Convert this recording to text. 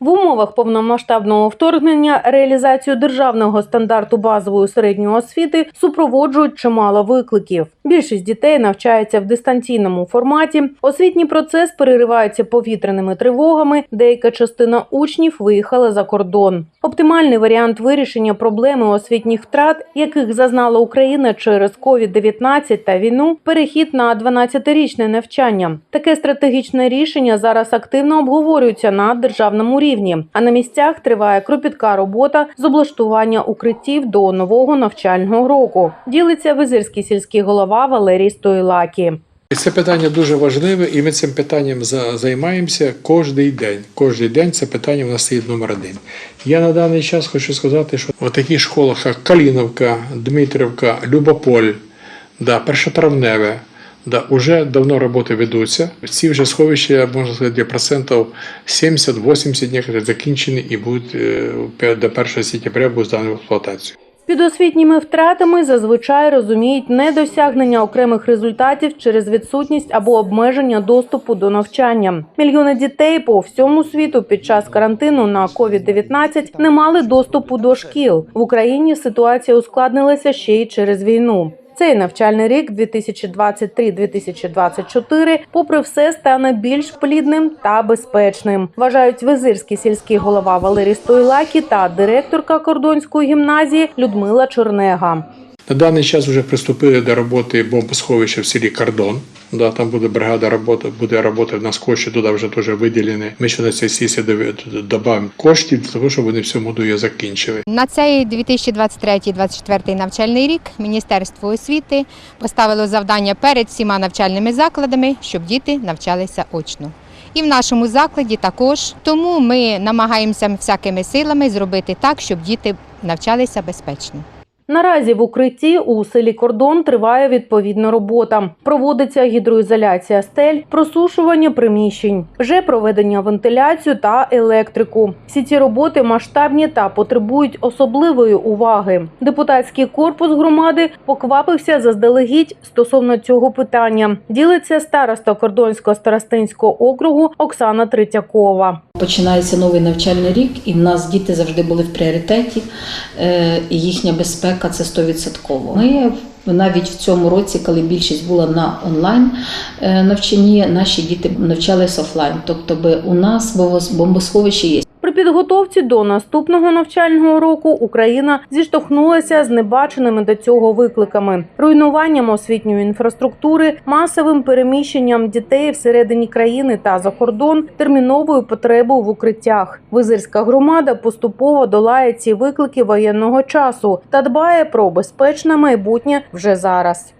В умовах повномасштабного вторгнення реалізацію державного стандарту базової середньої освіти супроводжують чимало викликів. Більшість дітей навчається в дистанційному форматі. Освітній процес переривається повітряними тривогами. Деяка частина учнів виїхала за кордон. Оптимальний варіант вирішення проблеми освітніх втрат, яких зазнала Україна через COVID-19 та війну, перехід на 12-річне навчання. Таке стратегічне рішення зараз активно обговорюється на державному рівні. А на місцях триває кропітка робота з облаштування укриттів до нового навчального року. Ділиться визирський сільський голова Валерій Стойлакі. І Це питання дуже важливе, і ми цим питанням за- займаємося кожен день. Кожен день це питання в нас стоїть номер один. Я на даний час хочу сказати, що в таких школах, як Каліновка, Дмитрівка, Любополь, да, Першотравневе, да, вже давно роботи ведуться. Ці вже сховища, можна сказати, процентів 70-80 некоторі закінчені і будуть е, до 1 сентября будуть здані в експлуатацію. Під освітніми втратами зазвичай розуміють недосягнення окремих результатів через відсутність або обмеження доступу до навчання. Мільйони дітей по всьому світу під час карантину на COVID-19 не мали доступу до шкіл. В Україні ситуація ускладнилася ще й через війну. Цей навчальний рік 2023-2024, попри все, стане більш плідним та безпечним. Вважають визирський сільський голова Валерій Стойлакі та директорка кордонської гімназії Людмила Чорнега. На даний час вже приступили до роботи бомбосховища в селі Кордон. Да, там буде бригада роботи, буде робота на скотчі, туди вже теж виділені. Ми ще на цій сесії додамо коштів для того, щоб вони в цьому году закінчили. На цей 2023-2024 навчальний рік Міністерство освіти поставило завдання перед всіма навчальними закладами, щоб діти навчалися очно. І в нашому закладі також. Тому ми намагаємося всякими силами зробити так, щоб діти навчалися безпечно. Наразі в укритті у селі Кордон триває відповідна робота. Проводиться гідроізоляція стель, просушування приміщень, вже проведення вентиляцію та електрику. Всі ці роботи масштабні та потребують особливої уваги. Депутатський корпус громади поквапився заздалегідь стосовно цього питання. Ділиться староста Кордонського старостинського округу Оксана Третьякова. Починається новий навчальний рік, і в нас діти завжди були в пріоритеті, е, і їхня безпека це 100%. Ми навіть в цьому році, коли більшість була на онлайн е, навчанні, наші діти навчалися офлайн. Тобто у нас бомбосховище є. При підготовці до наступного навчального року Україна зіштовхнулася з небаченими до цього викликами: руйнуванням освітньої інфраструктури, масовим переміщенням дітей всередині країни та за кордон, терміновою потребою в укриттях. Визирська громада поступово долає ці виклики воєнного часу та дбає про безпечне майбутнє вже зараз.